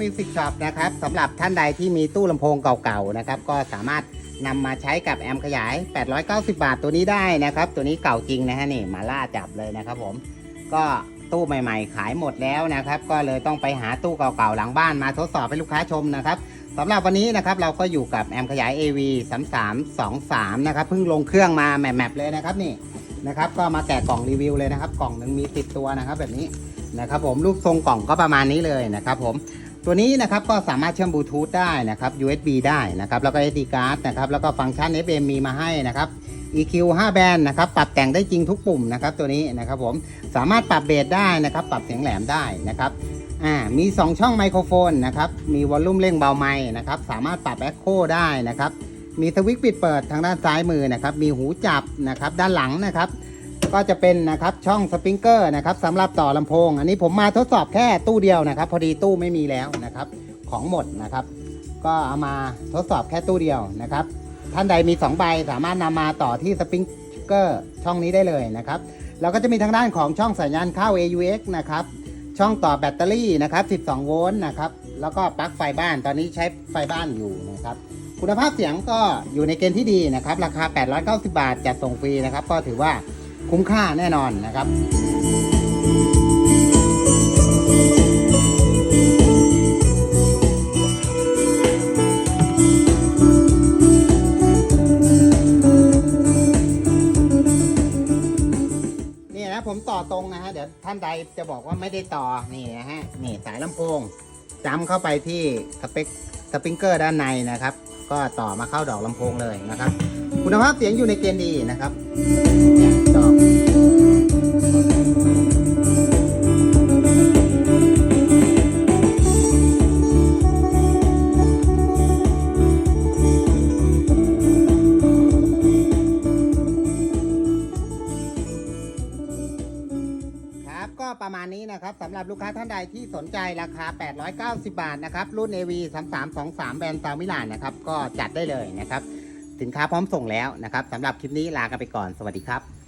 Music Shop นะครับสำหรับท่านใดที่มีตู้ลำโพงเก่าๆนะครับก็สามารถนำมาใช้กับแอมขยาย 890 บาทตัวนี้ได้นะครับ ตัวนี้เก่าจริงนะฮะนี่มาล่าจับเลยนะครับผมก็ตู้ใหม่ๆ ขายหมดแล้วนะครับ ก็เลยต้องไปหาตู้เก่าๆหลังบ้านมาทดสอบให้ลูกค้าชมนะครับสำหรับวันนี้นะครับเราก็อยู่กับแอมขยาย AV 3323นะครับเพิ่งลงเครื่องมาแมปๆเลยนะครับนี่นะครับ ก็มาแกะกล่องรีวิวเลยนะครับ กล่องหนึ่งมีติดตัวนะครับ แบบนี้ นะครับผมรูปทรงกล่องก็ประมาณนี้เลยนะครับผมตัวนี้นะครับก็สามารถเชื่อมบลูทูธได้นะครับ USB ได้นะครับแล้วก็ SD card นะครับแล้วก็ฟังก์ชัน FM มีมาให้นะครับ EQ 5 แบนนะครับปรับแต่งได้จริงทุกปุ่มนะครับตัวนี้นะครับผมสามารถปรับเบสได้นะครับปรับเสียงแหลมได้นะครับอ่ามี 2 ช่องไมโครโฟนนะครับมีวอลลุ่มเร่งเบาไมค์นะครับสามารถปรับแอคโคได้นะครับมีสวิตช์ปิดเปิดทางด้านซ้ายมือนะครับมีหูจับนะครับด้านหลังนะครับ ก็จะเป็นนะครับช่องสปริงเกอร์นะครับสำหรับต่อลำโพง อันนี้ผมมาทดสอบแค่ตู้เดียวนะครับ พอดีตู้ไม่มีแล้วนะครับของหมดนะครับ ก็เอามาทดสอบแค่ตู้เดียวนะครับ ท่านใดมี2ใบสามารถนำมาต่อที่สปริงเกอร์ช่องนี้ได้เลยนะครับแล้วก็จะมีทางด้านของช่องสัญญาณเข้า AUX นะครับช่องต่อแบตเตอรี่นะครับ 12 โวลต์นะครับ แล้วก็ปลั๊กไฟบ้าน ตอนนี้ใช้ไฟบ้านอยู่นะครับ คุณภาพเสียงก็อยู่ในเกณฑ์ที่ดีนะครับ ราคา 890 บาทจัดส่งฟรีนะครับ ก็ถือว่า คุ้มค่าแน่นอนนะครับนี่นะผมต่อตรงนะฮะ เดี๋ยวท่านใดจะบอกว่าไม่ได้ต่อ นี่นะฮะ นี่สายลำโพงจำเข้าไปที่สเปคสปริงเกอร์ด้านในนะครับ ก็ต่อมาเข้าดอกลำโพงเลยนะครับ คุณภาพเสียงอยู่ในเกณฑ์ดีนะครับเนี่ย ครับก็ประมาณนี้นะครับสำหรับลูกค้าท่านใดที่สนใจราคา 890 บาทนะครับ รุ่น AV 3323 แบรนด์ซาวมิลานนะครับ ก็จัดได้เลยนะครับ สินค้าพร้อมส่งแล้วนะครับสำหรับคลิปนี้ลากันไปก่อนสวัสดีครับ